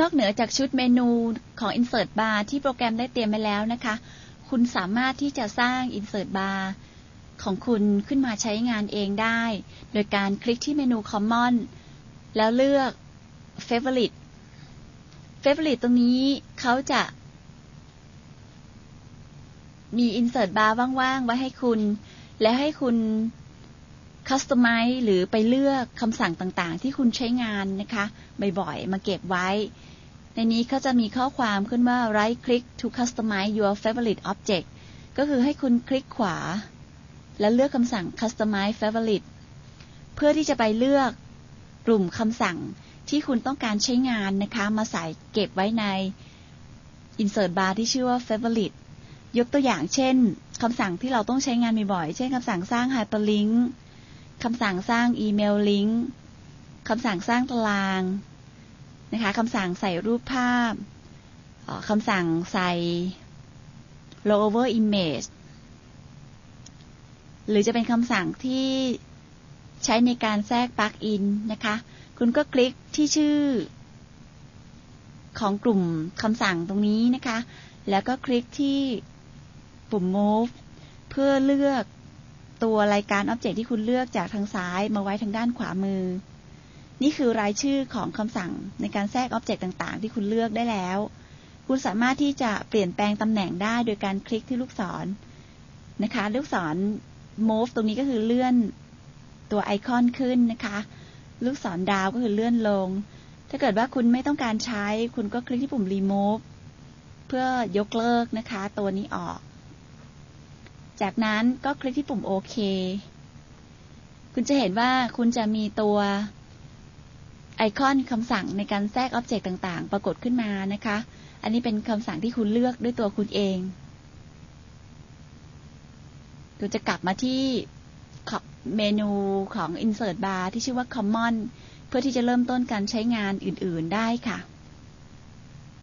นอกเหนือจากชุดเมนูของ Insert Bar ที่โปรแกรมได้เตรียมไว้แล้วนะคะ คุณสามารถที่จะสร้าง Insert Bar ของคุณขึ้นมาใช้งานเองได้ โดยการคลิกที่เมนู Common แล้วเลือก Favorite Favorite ตรงนี้เขาจะมี Insert Bar ว่างๆ ไว้ให้คุณ และให้คุณ Customize หรือไปเลือกคำสั่งต่างๆ ที่คุณใช้งานนะคะ บ่อยๆ มาเก็บไว้ ในนี้เขาจะมีข้อความขึ้นว่า right click to customize your favorite object ก็คือให้คุณคลิกขวา แล้วเลือกคำสั่ง customize favorite เพื่อที่จะไปเลือกกลุ่มคำสั่งที่คุณต้องการใช้งานนะคะ มาใส่เก็บไว้ใน insert bar ที่ชื่อว่า favorite ยกตัวอย่างเช่นคำสั่งที่เราต้องใช้งานบ่อยๆ เช่นคำสั่งสร้าง hyperlink คำสั่งสร้างอีเมลลิงก์คำสั่งสร้างตาราง นะคะคำสั่งใส่รูปภาพคำสั่งใส่ rollover image หรือจะเป็นคำสั่งที่ใช้ในการแทรกปลั๊กอินนะคะ คุณก็คลิกที่ชื่อ ของกลุ่มคำสั่งตรงนี้นะคะ แล้วก็คลิกที่ปุ่ม move เพื่อเลือกตัวรายการอ็อบเจกต์ที่คุณเลือกจากทางซ้ายมาไว้ทางด้านขวามือ นี่คือรายชื่อของคำสั่งในการแทรกอ็อบเจกต์ต่างๆ ที่คุณเลือกได้แล้ว คุณสามารถที่จะเปลี่ยนแปลงตำแหน่งได้โดยการคลิกที่ลูกศรนะคะ ลูกศร move ตรงนี้ก็คือเลื่อนตัวไอคอนขึ้นนะคะ ลูกศรดาวก็คือเลื่อนลง ถ้าเกิดว่าคุณไม่ต้องการใช้ คุณก็คลิกที่ปุ่ม remove เพื่อยกเลิกนะคะ ตัวนี้ออก จากนั้นก็คลิกที่ปุ่มโอเค คุณจะเห็นว่าคุณจะมีตัว ไอคอนคำสั่งในการแทรกอ็อบเจกต์ต่างๆ ปรากฏขึ้นมานะคะ อันนี้เป็นคำสั่งที่คุณเลือกด้วยตัวคุณเองคุณจะกลับมาที่เมนูของ Insert Bar ที่ชื่อว่า Common เพื่อที่จะเริ่มต้นการใช้งานอื่น ๆ ได้ค่ะ